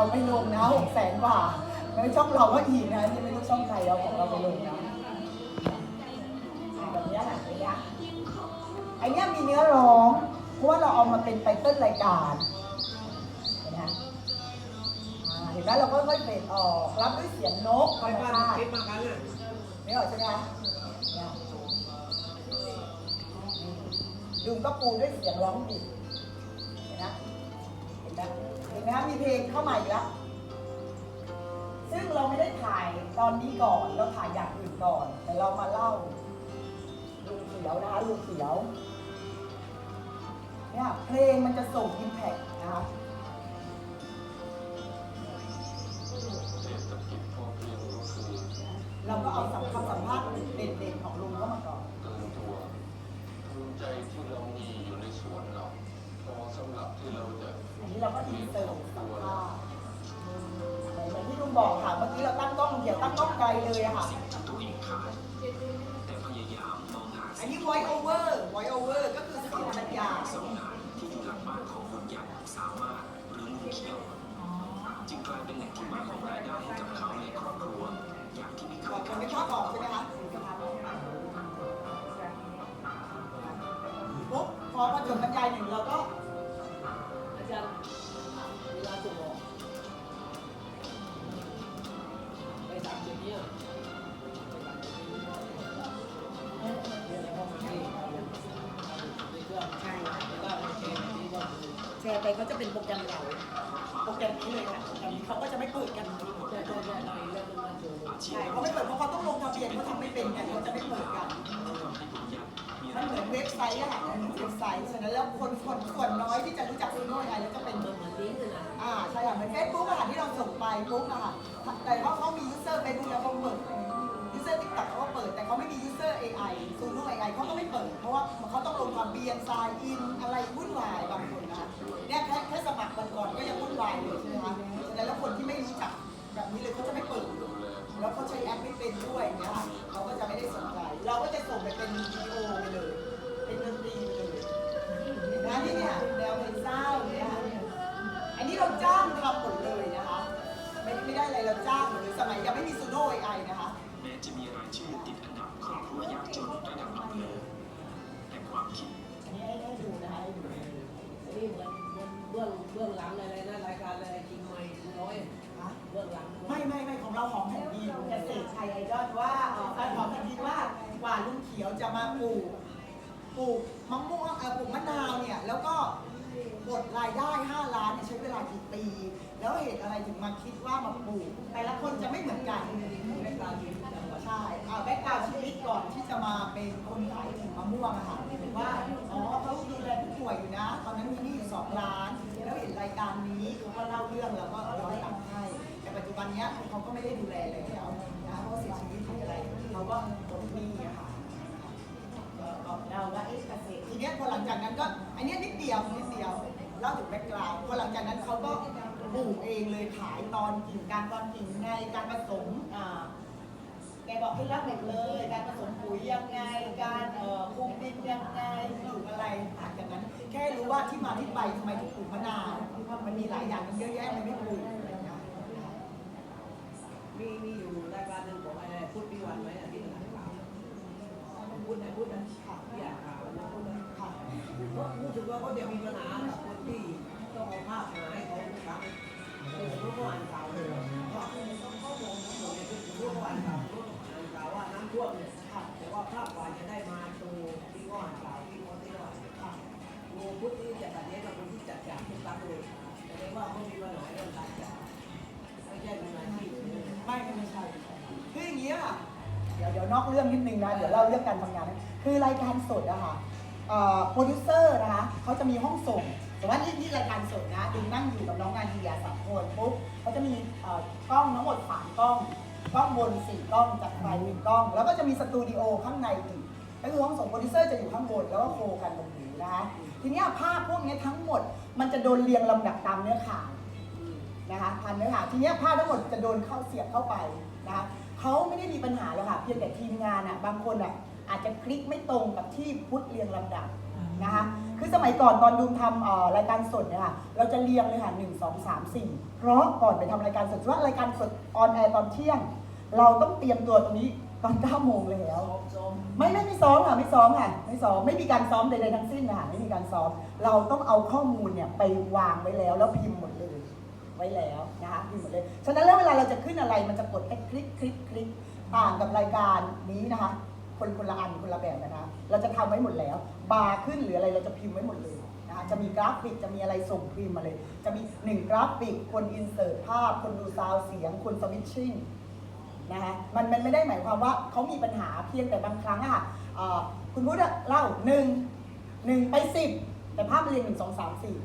เอาไปลงนะหกแสนกว่าไม่ช่องเราก็อีกนะที่ไม่รู้ช่องใครเราของเราไปลงนะแบบนี้แหละไอ้เนี้ยไอ้เนี้ยมีเนื้อร้องเพราะว่าเราเอามาเป็นไตเติ้ลรายการเห็นไหมเห็นไหมเราก็ค่อยๆเฟดออกรับด้วยเสียงนกธรไปรมบ้านชาติคลิปมากันเลยไม่ออกใช่ไหมดุมก็ปูด้วยเสียงร้องบิเห็นไหมเห็นไหม นไหมคะมีเพลงเข้ามาอีกแล้วซึ่งเราไม่ได้ถ่ายตอนนี้ก่อน เราถ่ายอย่างอื่นก่อน แต่เรามาเล่าลุงเขียวนะคะลุงเขียวเนี่ยเพลงมันจะส่งอิมแพคนะคะเศรษฐกิจพอเพียงก็คือเราก็เอาสัมคำสัมภาษณ์เด่นๆของลุงเข้ามาก่อนตื่นตัวภูมิใจที่เรามีอยู่ในสวนเราพอสำหรับที่เราจะ อันนี้เราก็อินเสิร์ตสัมภาษณ์เหมือนที่ลุงบอกค่ะ เมื่อกี้เราตั้งกล้องเดี๋ยวตั้งกล้องไกลเลยอะค่ะตัวเองขายแต่พยายามมองหาอันนี้ voice over voice over ก็คือเสียงสัญญาณสำนักที่อยู่หลังบ้านของคนใหญ่สามารถหรือลุงเขียวจึงกลายเป็นแหล่งที่มาของรายได้ให้กับเขาและครอบครัว อย่างที่ไม่เคบอยกคนคาดไม่คิชอดบออกใช่ไหมคะปุ๊บพอมาจบบรรยายหนึ่งเราก็ ไปเขาจะเป็นโปรแกรมเราโปรแกรมนี้เลยค่ะโปรแกรมนี้เขาก็จะไม่เปิดกันใช่ใช่ใช่เราเองเรื่องนั้นคือใช่เขาไม่เปิดเพราะเขาต้องลงทะเบียนเขาทำไม่เป็นกันเขาจะไม่เปิดกันมันเหมือนเว็บไซต์อะค่ะมันเหมือนเว็บไซต์ฉะนั้นแล้วคนคนส่วนน้อยที่จะรู้จักซูโน่ไอแล้วก็เป็นเหมือนเหมือนลิงก์เลยนะอ่าใช่ค่ะเหมือนเฟซบุ๊กอะค่ะที่เราส่งไปปุ๊บอะค่ะแต่ว่าเขามียูเซอร์เฟซบุ๊กแล้วเขาเปิดยูเซอร์ติ๊กต็อกเขาก็เปิดแต่เขาไม่มียูเซอร์ AI ซูโน่ไอเขาก็ไม่เปิด เพราะว่าเขาต้องลงทะเบียนซายอินอะไรวุ่นวายบางคน เนี่ยแค่แค่สมัครวันก่อนก็ยังวุ่นวายเลยใช่ไหมคะฉะนั้นแล้วคนที่ไม่รู้จักแบบนี้เลยเขาจะไม่เปิด แล้วเขาใช้แอปไม่เป็นด้วยอย่างเงี้ยค่ะเขาก็จะไม่ได้สนใจ เราก็จะส่งไปเป็นวิดีโอไปเลย เป็นดนตรีไปเลยเห็นไหมนี่เนี่ยแนวเพลงเศร้าเนี่ยค่ะอันนี้เราจ้างทำหมดเลยนะคะ ไม่ไม่ได้อะไรเราจ้างหมดเลยสมัยยังไม่มีซูโน่ไอนะคะ แม้จะมีรายชื่อติดอันดับครอบครัวยากจนระดับอำเภอแต่ความคิด อันนี้ให้ให้ดูนะคะให้ดูอั นนี้เหมือนเหมือนเบื้องเบื้องหลังอะไรนะรายการอะไรจริงไหมร้อยนะเบื้องหลังไม่ไม่ไม่ของเราหอมแผ่นดินเกษตรชัยไอดอลว่าเอ่อการหอมแผ่นดินว่ากว่าลุงเขียวจะมาปลูกปลูกมะม่วงเอ่อปลูกมะนาวเนี่ยแล้วก็บดรายได้ 5 ล้านเนี่ยใช้เวลากี่ปี แล้วเหตุอะไรถึงมาคิดว่ามาปลูก แต่ละคนจะไม่เหมือนกัน รายการที่จังหวัดใช่เอาแบ็กกราวด์ชีวิตก่อนที่จะมาเป็นคนขายถึงมะม่วงอะค่ะว่าอ๋อเขาดูแลผู้ป่ วยอยู่นะ ตอนนั้นมีหนี้อยู่สองล้าน แล้วเห็นรายการนี้เขาก็เล่าเรื่องแล้วก็ร้อยหลังให้ แต่ปัจจุบันเนี้ยเขาก็ไม่ได้ดูแลเลยแล้วนะเพราะเสียชีวิตหรืออะไรเขาก็หมดหนี้อะค่ะก็เราว่าเอ๊ะเกษตรทีเนี้ยพอหลังจากนั้นก็อันเนี้ยนิดเดียวนิดเดียวเล่าถึงแบ็กกราวด์พอหลังจากนั้นเขาก็ปลูกเองเลยขายตอนกิ่งการตอนกิ่งไงการผสมอ่าแกบอกให้รับหมดเลย การผสมปุ๋ยยังไง การเอ่อคุมดินยังไงปลูกอะไรหลังจากนั้น แค่รู้ ว่าที่มาที่ไปทำไมถึงปลูกมะนาวมันมีหลายอย่างมันเยอะแยะมันไม่ปลูกอะไรอย่างเงี้ยมีมีอยู่รายการหนึ่งของอะไรพุทธพิวันไหมอะที่ตลาดข่าวพุทธไหนพุทธนะค่ะที่อยากข่าวนะพุทธนะค่ะเพราะรู้สึกว่าเขาจะมีปัญหากับคน ว่าเขามีปัญหาเรื่องการจัดไม่ใช่เป็นอาชีพไม่ไม่ใช่คืออย่างนี้ค่ะเดี๋ยวเดี๋ยวนอกเรื่องนิดนึงนะ เดี๋ยวเล่าเรื่องการทำงาน คือรายการสดอะค่ะโปรดิวเซอร์นะคะเขาจะมีห้องส่งแต่ว่านี่นี่รายการสดนะดูนั่งอยู่กับน้องงานเดียสามคนปุ๊บเขาจะมีกล้องทั้งหมดสามกล้องกล้องบนสี่กล้องจากไฟหนึ่งกล้อง แล้วก็จะมีสตูดิโอข้างในอีกก็คือห้องส่งโปรดิวเซอร์จะอยู่ข้างบนแล้วก็โคกันบนหูนะคะ ทีเนี้ยภาพพวกนี้ทั้งหมดมันจะโดนเรียงลำดับตามเนื้อข่าวนะคะพันเนื้อหาทีเนี้ยภาพทั้งหมดจะโดนเข้าเสียบเข้าไปนะคะเขาไม่ได้มีปัญหาหรอกค่ะเพียงแต่ทีมงานอะบางคนอะอาจจะคลิกไม่ตรงกับที่พุทธเรียงลำดับนะคะคือสมัยก่อนตอนดูมทำเอ่อรายการสดเนี่ยค่ะเราจะเรียงเลยค่ะหนึ่งสองสามสี่เพราะก่อนไปทำรายการสดว่ารายการสดออนแอร์ตอนเที่ยง เราต้องเตรียมตัวตรงนี้ ตอนเก้าโมงเลยแล้วซ้อมซ้อมไม่ไม่ไม่ซ้อมค่ะไม่ซ้อมค่ะไม่ซ้อมไม่มีการซ้อมใดๆทั้งสิ้นนะคะไม่มีการซ้อม เราต้องเอาข้อมูลเนี่ยไปวางไว้แล้วแล้วพิมพ์หมดเลยไว้แล้วนะคะพิมพ์หมดเลยฉะนั้นแล้วเวลาเราจะขึ้นอะไรมันจะกดแค่คลิกคลิกคลิกต่างกับรายการนี้นะคะ คนคนละอันคนละแบบนะคะ เราจะทำไว้หมดแล้ว บาร์ขึ้นหรืออะไรเราจะพิมพ์ไว้หมดเลยนะคะจะมีกราฟิกจะมีอะไรส่งพิมพ์มาเลย จะมีหนึ่งกราฟิกคนอินเสิร์ตภาพ คนดูซาวด์เสียงคนสวิตชิ่ง นะคะมันมันไม่ได้หมายความว่าเขามีปัญหาเพียงแต่บางครั้งอะค่ะคุณพุทธเล่าหนึ่งหนึ่งไปสิบแต่ภาพมันเรียงหนึ่งสองสามสี่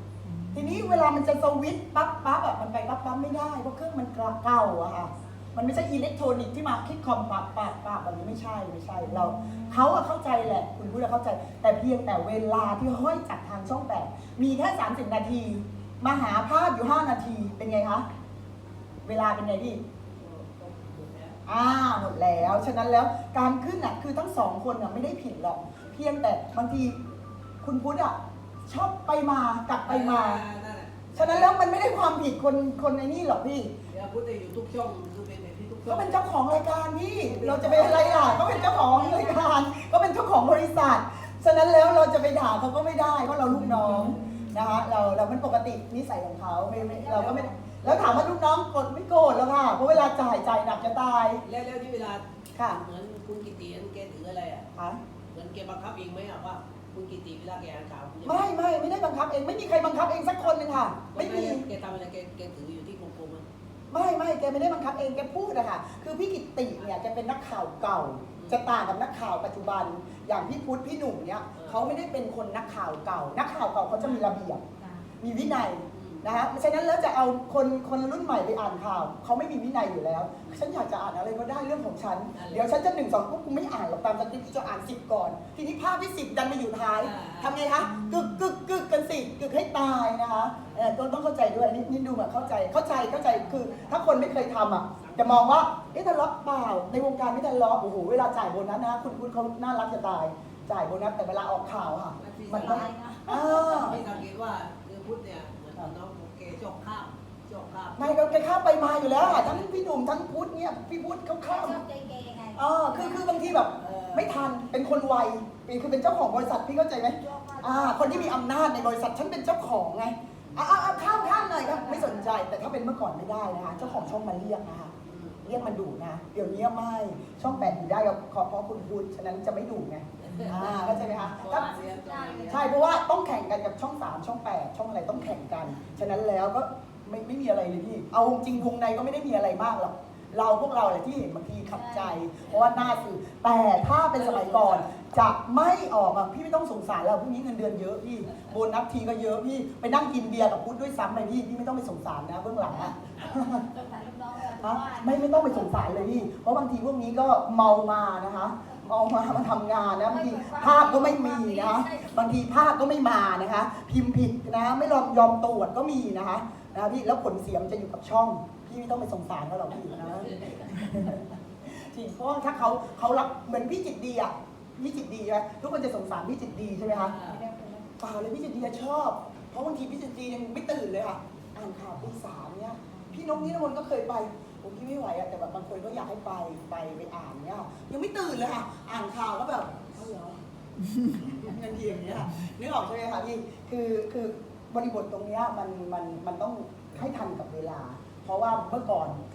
ทีนี้เวลามันจะสวิตช์ปั๊บปั๊บอะมันไปปั๊บปั๊บไม่ได้เพราะเครื่องมันเก่าอะค่ะมันไม่ใช่อิเล็กทรอนิกส์ที่มาคลิกคอมปั๊บปั๊บปั๊บแบบนี้ไม่ใช่ไม่ใช่เราเขาอะเข้าใจแหละ คุณพุทธเข้าใจ แต่เพียงแต่เวลาที่ห้อยจากทางช่องแปดมีแค่สามสิบนาทีมาหาภาพอยู่ห้านาทีเป็นไงคะเวลาเป็นไงพี่ อ่าหมดแล้ว ฉะนั้นแล้วการขึ้นอะคือทั้งสองคนอะไม่ได้ผิดหรอก เพียงแต่บางทีคุณพุทธอะชอบไปมากลับไปมานั่นแหละฉะนั้นแล้วมันไม่ได้ความผิดคนคนในนี่หรอกพี่ เดี๋ยวพูดแต่อยู่ทุกช่องคือเป็นแบบที่ทุกช่ก็องเป็นเจ้าของรายการพี่ เราจะไปอะไรล่ะก็เป็นเจ้าของรายการ ก็เป็นเจ้าของบริษัท ฉะนั้นแล้วเราจะไปด่าเขาก็ไม่ได้เพราะเราลูกน้องนะคะ เราเราเป็นปกตินิสัยของเขาไม่ไม่เราก็ไม่ แล้วถามว่าลูกน้องกดไม่โกรธแล้วค่ะ เพราะเวลาจ่ายจ่ายหนักจะตายแล้วแล้วที่เวลาค่ะเหมือนคุณกิตินั้นแกถืออะไรอะอะเหมือนแกบังคับเองไหมอะว่าคุณกิติเวลาแกอ่านข่าวคุณจะไม่ไม่ไม่ได้บังคับเองไม่มีใครบังคับเองสักคนหนึ่งค่ะ ไม่มีแกทำอะไรแกแกถืออยู่ที่กลมๆมันไม่ไม่แกไม่ได้บังคับเองแกพูดอะค่ะคือพี่กิตติเนี่ยแกเป็นนักข่าวเก่า จะต่างกับนักข่าวปัจจุบัน อย่างพี่พุทธพี่หนุ่มเนี่ยเขาไม่ได้เป็นคนนักข่าวเก่า นักข่าวเก่าเขาจะมีระเบียบมีวินัย นะคะฉะนั้นแล้วจะเอาคนคนรุ่นใหม่ไปอ่านข่าวเขาไม่มีวินัยอยู่แล้ว ฉันอยากจะอ่านอะไรก็ได้เรื่องของฉัน เดี๋ยวฉันจะหนึ่งสองปุ๊บกูไม่อ่านหรอกตามสคริปต์จะอ่านสิบก่อน ทีนี้ภาพที่สิบดันมาอยู่ท้ายทำไงคะกึกกึกกึกกันสิกึกให้ตายนะคะเออต้องต้องเข้าใจด้วยนี่นี่ดูแบบเข้าใจเข้าใจเข้าใจคือ ถ้าคนไม่เคยทำอะจะมองว่าเอ๊ะทะเลาะเปล่า ในวงการไม่ทะเลาะโอ้โหเวลาจ่ายโบนัสนะคุณคุณเขาน่ารักจะตายจ่ายโบนัสแต่เวลาออกข่าวค่ะ มันต้องอ่าไม่สังเกตว่าคือพุทธเนี่ย เหมือนน้องแกชอบข้ามชอบข้ามไม่ก็แกข้ามไปมาอยู่แล้วอะทั้งพี่หนุ่มทั้งพุทธเนี่ยพี่พุทธเขาข้ามชอบเกย์ๆไงเออคือคือบางทีแบบ ไม่ทันเป็นคนไวเป็นคือเป็นเจ้าของบริษัทพี่เข้าใจไหมอ่า คนที่มีอำนาจในบริษัทฉันเป็นเจ้าของไงอ่าอ่าข้ามข้ามหน่อยครับไม่สนใจแต่ถ้าเป็นเมื่อก่อนไม่ได้นะคะเจ้าของช่องมาเรียกนะคะเรียกมันดุนะ เดี๋ยวนี้ไม่ช่องแปดอยู่ได้ก็ขอเพราะคุณพูดฉะนั้นจะไม่ดุไงอ่าเข้าใจไหมคะถ้าใช่เพ ราะว่าต้องแข่งกันกับช่องสามช่องแปดช่องอะไรต้องแข่งกัน ฉะนั้นแล้วก็ไม่ไม่มีอะไรเลยพี่ เอาจริงวงในก็ไม่ได้มีอะไรมากหรอก เราพวกเราแหละที่เห็นบางทีขัดใจ เพราะว่าหน้าสื่อ แต่ถ้าเป็นสมัยก่อนจะไม่ออกอะพี่ไม่ต้องสงสารเราพวกนี้เงินเดือนเยอะพี่ โบนัสทีก็เยอะพี่ ไปนั่งกินเบียร์กับพุทธด้วยซ้ำไปพี่ พี่ไม่ต้องไปสงสารนะเบื้องหลังอะสงสารลูกน้องเลยฮะไม่ไม่ต้องไปสงสารเลยพี่ เพราะบางทีพวกนี้ก็เมามานะคะ เมามามาทำงานนะบางทีภาพก็ไม่มีนะบางทีภาพก็ไม่มานะคะ พิมพ์ผิดนะไม่ยอมยอมตรวจก็มีนะคะนะพี่แล้วผลเสียมจะอยู่กับช่อง พี่ไม่ต้องไปสงสารเขาหรอกพี่นะจริงเพราะถ้าเขาเขารับเหมือนพี่จิตดีอะพี่จิตดีใช่ไหมทุกคนจะสงสารพี่จิตดีใช่ไหมคะเปล่าเลยพี่จิตดีชอบ เพราะบางทีพี่จิตดียังไม่ตื่นเลยค่ะอ่านข่าวตีสามเนี่ยพี่นกนิรมนก็เคยไป ผมพี่ไม่ไหวอะแต่แบบบางคนก็อยากให้ไปไปไปอ่านเนี่ยยังไม่ตื่นเลยค่ะ อ่านข่าวก็แบบเอาเหรอเงินดีอย่างเงี้ยนึกออกใช่ไหมคะพี่คือคือบริบทตรงเนี้ยมันมันมันต้องให้ทันกับเวลา เพราะว่าเมื่อก่อน